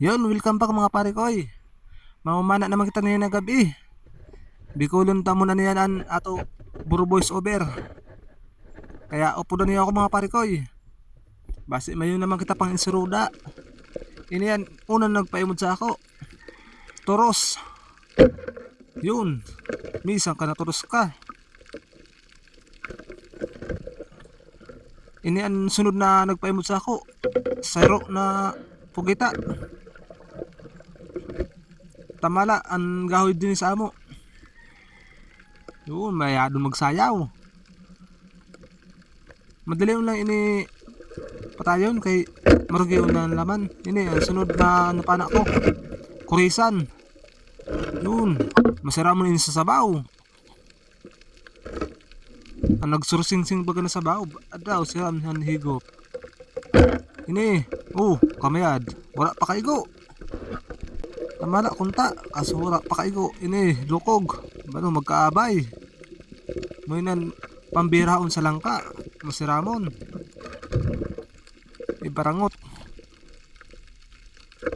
Yun, welcome back mga pare koy. Mamamana naman kita niya na gabi. Bikulon ta muna niyan an ato buro voice over. Kaya upo na niya ako mga pare koy. Basi mayon naman kita pang insuruda. Ini yan, unang nagpaimod sa ako. Toros. Yun. Misang ka na toros ka. Ini ang sunod na nagpaimod sa ako. Sayro na pugita. Tamala ang gahoy din sa amo. Yun, mayado magsayaw. Madali lang ini patayon kay marugyo na laman. Ini ang sunod na napana ko. Kurisan. Yun, masira mo sa sabaw. Ang nagsursing-sing baga na sabaw, adaw siya ang higop. Ini, oh, kamayad. Wala pa kaigo. Tamala kunta, kaso wala pa kaigo. Ini, lukog. Bano, magkaabay. Muinan, pambiraon sa langka. Masiramon. Ibarangot.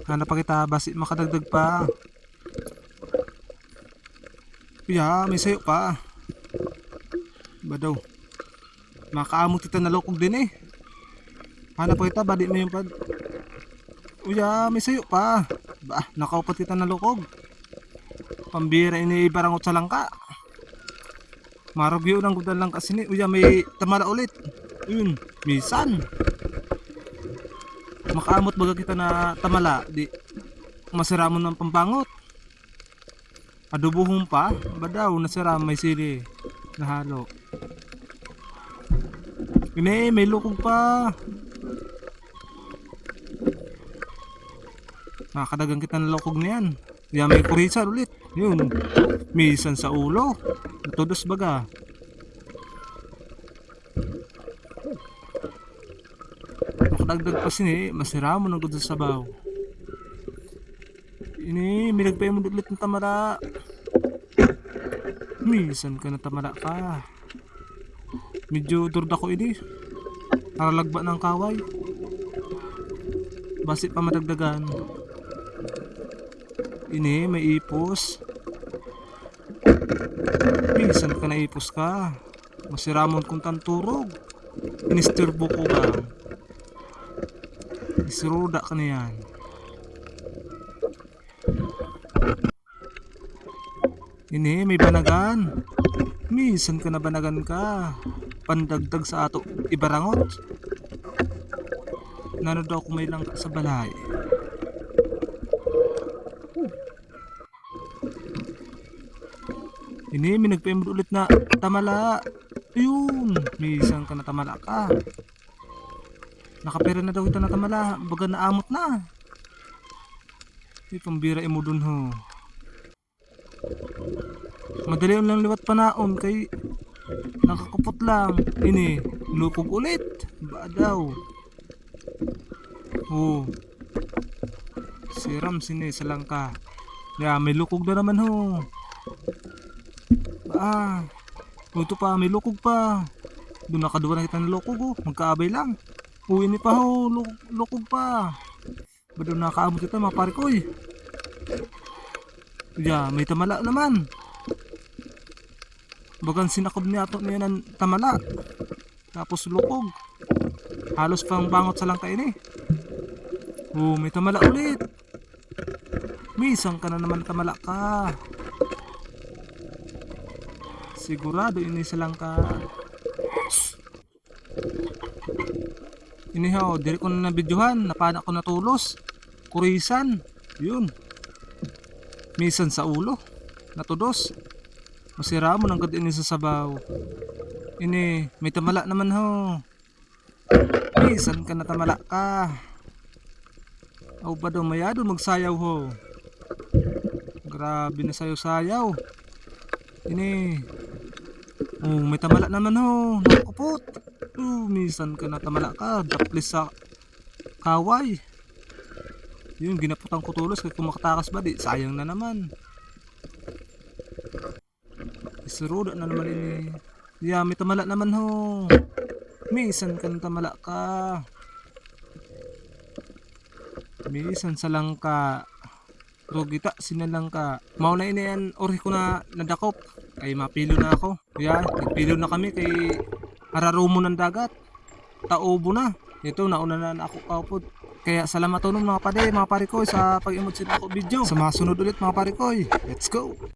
Hanap pa kita, basi makadagdag pa. Kuya, may sayo pa. Ba daw? Makaamot kita na lukog din eh. Hanap pa kita, badi mo yung pad. Uya, may sayo pa. Ba, nakaupat kita na lukog. Pambira ini barangot sa langka. Marugyo ng gudan lang kasi ni. Uya, may tamala ulit. Yun, misan. Makaamot baga kita na tamala. Di, masira mo ng pambangot. Adobohong pa. Ba daw, nasira may sili. Nahalo. Ini, may lukog pa. Nakakadagan kita ng lukog na yan. Yan may kurisan ulit. Yun. Misan sa ulo. Todos baga. Makadagdag pa sini. Masira mo ng gusto sa sabaw. Ini, may nagpay mo ulit ng tamara. Misan ka na tamara ka. Medyo durda ko ini. Naralagba ng kaway. Basi pa madagdagan. Ini, may ipos. Minsan ka na ipos ka. Masiramon kong tanturog. Inistirbo ko ba? Isiruda ka na yan. Ini, may banagan. Minsan ka na banagan ka. Pandagdag sa ato ibarangot. Nano daw may langka sa balay. Ini, may nagpa-imod ulit na tamala. Ayun, may isang ka na tamala ka. Nakapera na daw ito na tamala. Baga naamot na. Di pambira imo dun ho. Madali lang liwat panaon kay nakakupot lang. Ini, lukog ulit. Ba daw. Oh. Siram sini sa langka. Ya, may lukog na naman ho. Ah. Oh, ito pa, may lukog pa. Doon nakaduwa na kita ng lukog oh. Magkaabay lang. Uwi ni pa ho, lukog, lukog pa. Ba doon nakaamot kita mga pare ko eh. Ya, may tamala naman. Bagan sinakob niya ato niya ng tamala. Tapos lukog. Halos pang bangot sa langka ini. Oh, may tamala ulit. Misang ka na naman tamala ka. Sigurado ini sa langka. Inihaw, diri ko na nabidyohan. Napana ko natulos. Kurisan. Yun. Misan sa ulo. Natudos. Masira mo ng ini sa sabaw. Ini, may tamala naman ho. Misan ka na tamala ka. Aw ba daw mayado magsayaw ho. Grabe na sayo sayaw. Ini. Oh, may tamala naman ho. Nakupot. Oh, misan ka na tamala ka. Daplis sa kaway. Yun, ginaputang ko tulos kaya kumakatakas ba di. Sayang na naman. Isuruda na naman ini. Yeah, may tamala naman ho. Misan ka na tamala ka. Bisan sa lang ka Rugita, sinalang ka. Mauna ina yan, ori ko na nadakop. Ay mapilo na ako. Kaya, nagpilo na kami kay ararumo ng dagat. Taubo na. Ito, nauna na ako kaupod. Kaya salamat unom mga pade, mga parikoy sa pag-imod sa ako video. Sa mga sunod ulit mga parikoy. Let's go!